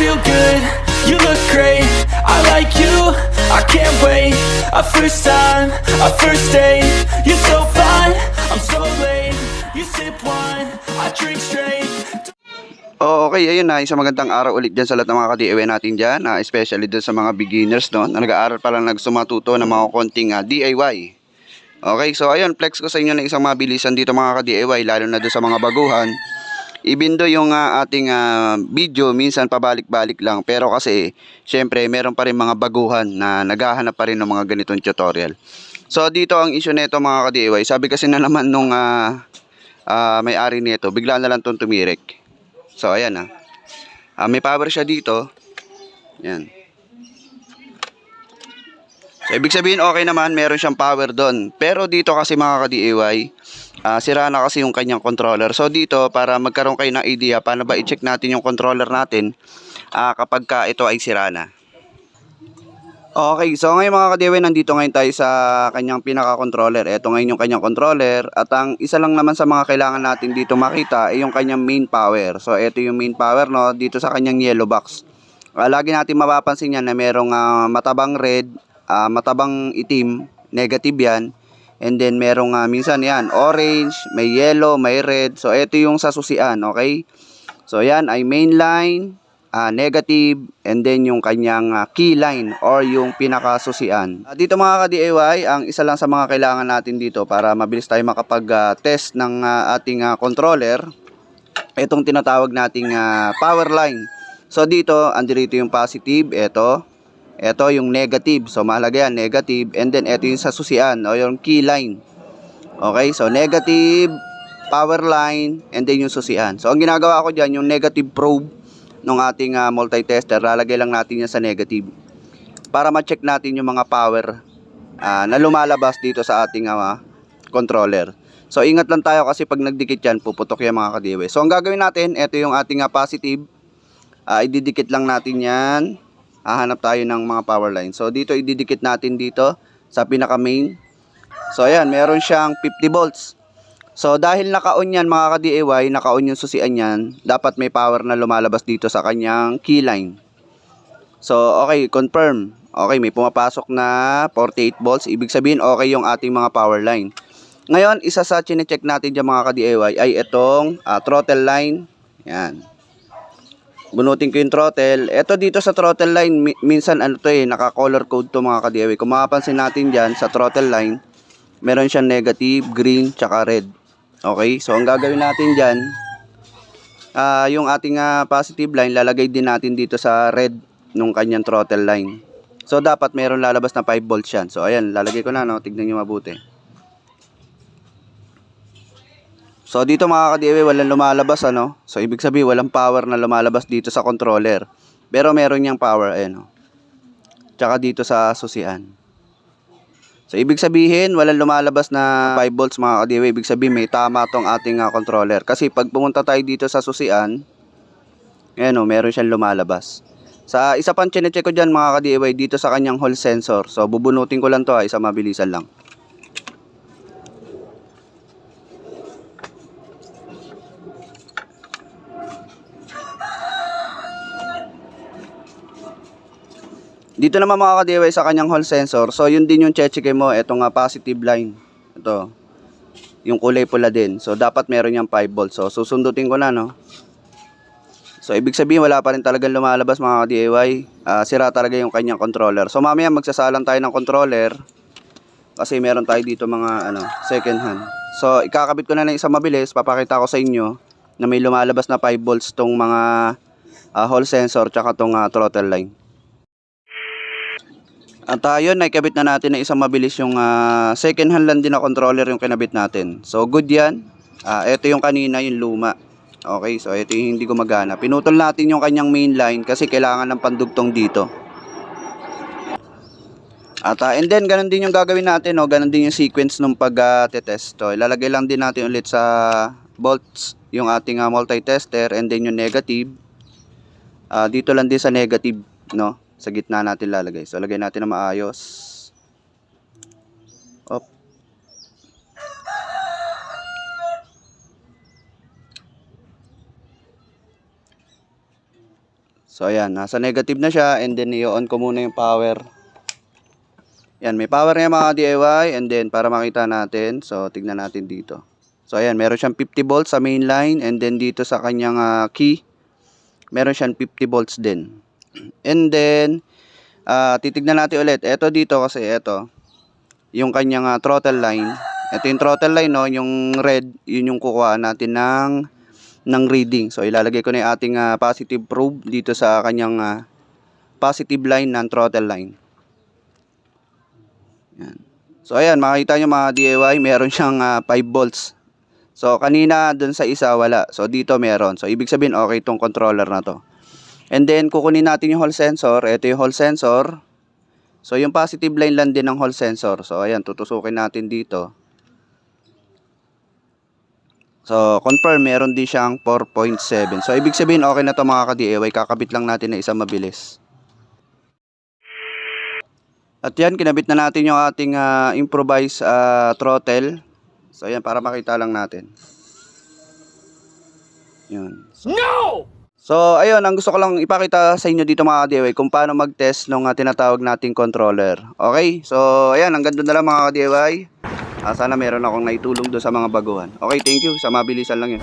feel good, you look great. I like you, I can't wait. A first time, a first date. You're so fine, I'm so late. You sip wine, I drink straight. Okay, ayun na, isang magandang araw ulit dyan sa lahat ng mga ka-DIY natin dyan, ah, especially dun sa mga beginners, no, na nag-aaral pa lang nagsumatuto ng mga konting ah, DIY. Okay, so ayun, flex ko sa inyo na isang mabilisan dito mga ka-DIY, lalo na dun sa mga baguhan. Ibindo yung ah, ating ah, video, minsan pabalik-balik lang, pero kasi, syempre, meron pa rin mga baguhan na naghahanap pa rin ng mga ganitong tutorial. So, dito ang issue nito mga ka-DIY, sabi kasi na naman nung ah, ah, may-ari nito, bigla na lang itong tumirik. So, ayan ah. Ah, may power siya dito. Yan. So, ibig sabihin, okay naman, meron siyang power doon. Pero dito kasi mga ka-DIY, ah, sira na kasi yung kanyang controller. So, dito, para magkaroon kayo ng idea, paano ba i-check natin yung controller natin ah, kapag ka ito ay sira na. Okay, so ngayon mga ka-DIY, nandito ngayon tayo sa kanyang pinaka-controller. Ito ngayon yung kanyang controller. At ang isa lang naman sa mga kailangan natin dito makita ay yung kanyang main power. So, ito yung main power no, dito sa kanyang yellow box. Ah, lagi natin mapapansin yan na merong ah, matabang red, ah, matabang itim, negative yan. And then merong ah, minsan yan, orange, may yellow, may red. So, ito yung sa susian, okay? So, yan ay main line, ah, negative, and then yung kanyang ah, key line or yung pinakasusian. Ah, dito mga ka-DIY, ang isa lang sa mga kailangan natin dito para mabilis tayo makapag-test ng ah, ating ah, controller, itong tinatawag nating ah, power line. So dito, andirito yung positive, ito, ito yung negative. So mahalaga yan, negative, and then ito yung sa susian o yung key line. Okay, so negative, power line, and then yung susian. So ang ginagawa ko dyan, yung negative probe ng ating ah, multi-tester, lalagay lang natin yan sa negative para ma-check natin yung mga power ah, na lumalabas dito sa ating ah, controller. So ingat lang tayo kasi pag nagdikit yan, puputok yan mga kadiwe. So ang gagawin natin, ito yung ating ah, positive. Ah, ididikit lang natin yan. Hahanap tayo ng mga power line. So dito ididikit natin dito sa pinaka main. So ayan, meron siyang 50 volts. So dahil naka-on yan mga ka-DIY, naka-on yung susian yan, dapat may power na lumalabas dito sa kanyang key line. So okay, confirm. Okay, may pumapasok na 48 volts. Ibig sabihin okay yung ating mga power line. Ngayon, isa sa chine-check natin dyan mga ka-DIY ay itong ah, throttle line. Yan. Bunutin ko yung throttle. Ito dito sa throttle line, mi- minsan ano to eh, naka-color code to mga ka-DIY. Kung mapapansin natin dyan sa throttle line, meron siyang negative, green, tsaka red. Okay, so ang gagawin natin dyan, ah yung ating ah, positive line, lalagay din natin dito sa red nung kanyang throttle line. So dapat meron lalabas na 5 volts yan. So ayan, lalagay ko na, no? tignan nyo mabuti. So dito mga ka-DIY, walang lumalabas ano. So ibig sabihin walang power na lumalabas dito sa controller. Pero meron niyang power ayan oh. Tsaka dito sa susian. So ibig sabihin walang lumalabas na 5 volts mga ka-DIY. Ibig sabihin may tama tong ating ah, controller. Kasi pag pumunta tayo dito sa susian, ayan oh, meron siyang lumalabas. Sa isa pang chinecheck ko dyan mga ka-DIY dito sa kanyang hall sensor. So bubunutin ko lang to ha, isa mabilisan lang. Dito naman mga ka-DIY sa kanyang hall sensor. So yun din yung check mo, itong nga positive line. Ito. Yung kulay pula din. So dapat meron yung 5 volts. So susundutin ko na no. So ibig sabihin wala pa rin talagang lumalabas mga ka-DIY. Ah, sira talaga yung kanyang controller. So mamaya magsasalang tayo ng controller. Kasi meron tayo dito mga ano, second hand. So ikakabit ko na ng isang mabilis. Papakita ko sa inyo na may lumalabas na 5 volts tong mga ah, hall sensor tsaka tong ah, throttle line. At uh, yun, naikabit na natin na isang mabilis yung ah, second hand lang din na controller yung kinabit natin. So good yan. Ah, ito yung kanina, yung luma. Okay, so ito yung hindi gumagana. Pinutol natin yung kanyang main line kasi kailangan ng pandugtong dito. At ah, and then ganun din yung gagawin natin, no? ganun din yung sequence nung pag-test. so, ilalagay lang din natin ulit sa volts yung ating ah, multi-tester and then yung negative. Ah, dito lang din sa negative, no? Sa gitna natin lalagay. So, lagay natin na maayos. Op. So ayan, nasa negative na siya and then i-on ko muna yung power. Yan, may power na mga DIY and then para makita natin, so tignan natin dito. So ayan, meron siyang 50 volts sa main line and then dito sa kanyang ah, key, meron siyang 50 volts din. And then, ah, titignan natin ulit. Ito dito kasi ito, yung kanyang ah, throttle line. Ito yung throttle line, no? yung red, yun yung kukuha natin ng, ng reading. So ilalagay ko na yung ating ah, positive probe dito sa kanyang ah, positive line ng throttle line. Yan. So ayan, makikita nyo mga DIY, meron siyang ah, 5 volts. So kanina dun sa isa wala. So dito meron. So ibig sabihin okay tong controller na to. And then kukunin natin yung hall sensor. Ito yung hall sensor. So yung positive line lang din ng hall sensor. So ayan, tutusukin natin dito. So confirm meron din siyang 4.7. So ibig sabihin okay na to mga ka-DIY. Kakabit lang natin na isa mabilis. At yan, kinabit na natin yung ating ah, improvised ah, throttle. So ayan, para makita lang natin. Yun. No! So, ayun, ang gusto ko lang ipakita sa inyo dito mga ka-DIY kung paano mag-test ng uh, tinatawag nating controller. Okay? So, ayan, hanggang doon na lang mga ka-DIY. Ah, sana meron akong naitulong doon sa mga baguhan. Okay, thank you. Sa mabilisan lang yun.